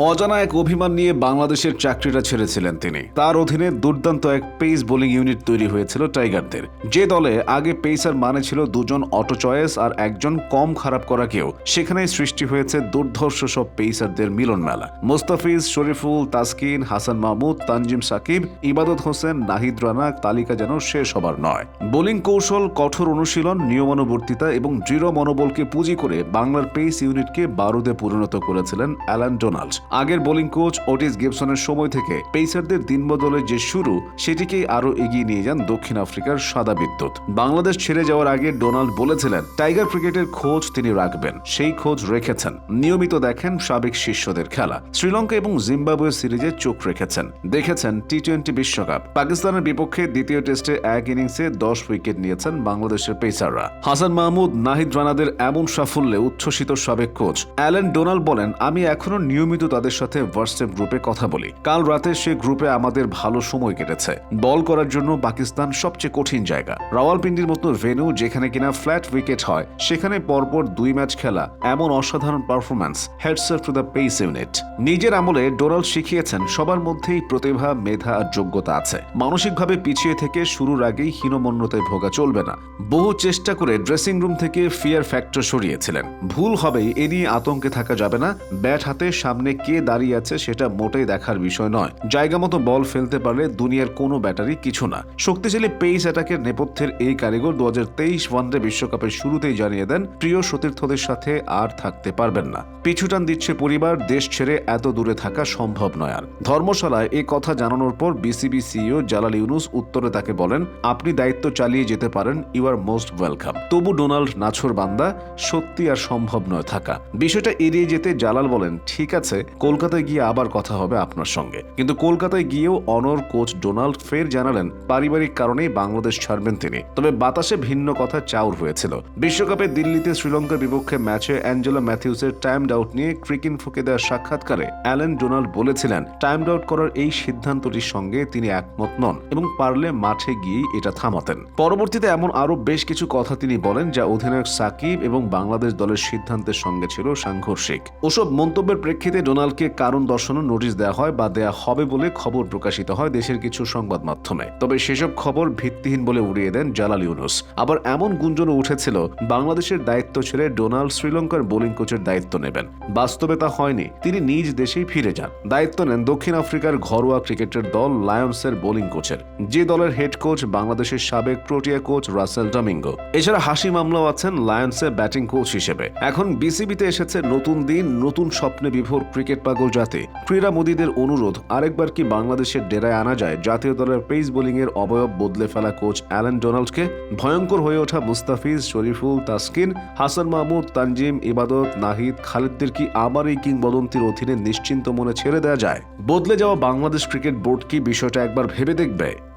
অজানা এক অভিমান নিয়ে বাংলাদেশের চাকরিটা ছেড়েছিলেন তিনি। তার অধীনে দুর্দান্ত এক পেস বোলিং ইউনিট তৈরি হয়েছিল টাইগারদের। যে দলে আগে পেসার মানে ছিল দুজন অটো চয়েস আর একজন কম খারাপ করা কেউ, সেখানেই সৃষ্টি হয়েছে দুর্ধর্ষ সব পেসারদের মিলন মেলা মোস্তাফিজ, শরীফুল, তাসকিন, হাসান মাহমুদ, তানজিম সাকিব, ইবাদত হোসেন, নাহিদ রানা তালিকা যেন শেষ হবার নয়। বোলিং কৌশল, কঠোর অনুশীলন, নিয়মানুবর্তিতা এবং দৃঢ় মনোবলকে পুঁজি করে বাংলার পেস ইউনিটকে বারুদে পরিণত করেছিলেন অ্যালান ডোনাল্ড। আগের বোলিং কোচ ওটিস গিবসনের সময় থেকে পেসারদের দিনবদলের যে শুরু, সেটিকেই আরও এগিয়ে নিয়ে যান দক্ষিণ আফ্রিকার সাদা বিদ্যুৎ। বাংলাদেশ ছেড়ে যাওয়ার আগে ডোনাল্ড বলেছিলেন, টাইগার ক্রিকেটের খোঁজ তিনি রাখবেন, সেই খোঁজ রেখেছেন। নিয়মিত দেখেন সাবেক শিষ্যদের খেলা। শ্রীলঙ্কা এবং জিম্বাবুয়ে সিরিজে চোখ রেখেছেন। দেখেছেন টি টোয়েন্টি বিশ্বকাপ। পাকিস্তানের বিপক্ষে দ্বিতীয় টেস্টে এক ইনিংসে দশ উইকেট নিয়েছেন বাংলাদেশের পেসাররা। হাসান মাহমুদ, নাহিদ রানাদের এমন সাফল্যে উচ্ছ্বসিত সাবেক কোচ। অ্যালেন ডোনাল্ড বলেন, আমি এখনও নিয়মিত তাদের সাথে হোয়াটসঅ্যাপ গ্রুপে কথা বলি। কাল রাতে সে গ্রুপে আমাদের ভালো সময় কেটেছে। বল করার জন্য পাকিস্তান সবচেয়ে কঠিন জায়গা। রাওয়ালপিন্ডির মতো ভেন্যু যেখানে কিনা ফ্ল্যাট উইকেট হয়, সেখানে পরপর দুই ম্যাচ খেলা, এমন অসাধারণ performance headset to the pace unit নিজের আমলে ডোনাল্ড শিখিয়েছেন, সবার মধ্যেই প্রতিভা, মেধা আর যোগ্যতা আছে। মানসিকভাবে পিছিয়ে থেকে শুরুর আগেই হীনমন্যতায় ভোগা চলবে না। বহু চেষ্টা করে ড্রেসিং রুম থেকে ফিয়ার ফ্যাক্টর সরিয়েছিলেন। ভুল হবেই, এ নিয়ে আতঙ্কে থাকা যাবে না। ব্যাট হাতে সামনে কে দাঁড়িয়ে আছে সেটা মোটেই দেখার বিষয় নয়। জায়গা মতো বল ফেলতে পারলে দুনিয়ার কোনো ব্যাটারি কিছু না। শক্তিশালী পেস অ্যাটাকের নেপথ্যের এই কারিগর দু হাজার তেইশ ওয়ানডে বিশ্বকাপের শুরুতেই জানিয়ে দেন, প্রিয় সতীর্থদের সাথে আর থাকতে পারবেন না। পিছুটান দিচ্ছে পরিবার, দেশ ছেড়ে এত দূরে থাকা সম্ভব নয় আর। ধর্মশালায় এই কথা জানানোর পর বিসিবি সিইও জালাল ইউনুস উত্তরে তাকে বলেন, আপনি দায়িত্ব চালিয়ে যেতে পারেন ইউ আর মোস্ট ওয়েলকাম তবু ডোনাল্ড নাছর বান্দা, সত্যি আর সম্ভব নয় থাকা। বিষয়টা এড়িয়ে যেতে জালাল বলেন, ঠিক আছে কলকাতায় গিয়ে আবার কথা হবে আপনার সঙ্গে। কিন্তু কলকাতায় গিয়েও অনর কোচ ডোনাল্ড ফের জানালেন, পারিবারিক কারণেই বাংলাদেশ ছাড়বেন তিনি। তবে বাতাসে ভিন্ন কথা চাউর হয়েছিল। বিশ্বকাপে দিল্লিতে শ্রীলঙ্কার বিপক্ষে ম্যাচে অ্যাঞ্জেলা ম্যাথিউসের টাইম আউট নিয়ে ক্রিকিন ফুকে দেওয়া সাক্ষাৎকারে অ্যালেন ডোনাল্ড বলেছিলেন টাইম আউট করার এই সিদ্ধান্তটির সঙ্গে তিনি একমত নন এবং পারলে মাঠে গিয়েই এটা থামাতেন। পরবর্তীতে এমন আরও বেশ কিছু কথা তিনি বলেন, যা অধিনায়ক সাকিব এবং বাংলাদেশ দলের সিদ্ধান্তের সঙ্গে ছিল সাংঘর্ষিক। ওসব মন্তব্যের প্রেক্ষিতে ডোনাল্ডকে কারণ দর্শানোর নোটিশ দেওয়া হয় বা দেয়া হবে বলে খবর প্রকাশিত হয় দেশের কিছু সংবাদ মাধ্যমে। তবে সেসব খবর ভিত্তিহীন বলে উড়িয়ে দেন জালাল ইউনুস। আবার এমন গুঞ্জনও উঠেছিল, বাংলাদেশের দায়িত্ব ছেড়ে ডোনাল্ড শ্রীলঙ্কার বোলিং কোচের দায়িত্ব নেবেন। বাস্তবে তা হয়নি, তিনি নিজ দেশেই ফিরে যান। দায়িত্ব নেন দক্ষিণ আফ্রিকার ঘরোয়া ক্রিকেটের দল লায়ন্সের বোলিং কোচের। যে দলের হেড কোচ বাংলাদেশের সাবেক প্রোটিয়া কোচ রাসেল ডমিঙ্গো। এছাড়া হাসি মামলাও আছেন লায়ন্সের ব্যাটিং কোচ হিসেবে। এখন বিসিবিতে এসেছে নতুন দিন, নতুন স্বপ্নে বিভোর ক্রিকেট পাগল জাতি ক্রীড়া মোদীদের অনুরোধ, আরেকবার কি বাংলাদেশের ডেরায় আনা যায়? জাতীয় দলের পেস বোলিং এর অবয়ব বদলে ফেলা কোচ অ্যালেন ডোনাল্ডকে ভয়ঙ্কর হয়ে ওঠা মুস্তাফিজ, শরীফুল তাসকিন, হাসান মাহমুদ, তানজিম, ইবাদত, নাহিদ, খালিদদের কি আবার এই কিংবদন্তির অধীনে নিশ্চিন্ত মনে ছেড়ে দেওয়া যায়? বদলে যাওয়া বাংলাদেশ ক্রিকেট বোর্ড কি বিষয়টা একবার ভেবে দেখবে?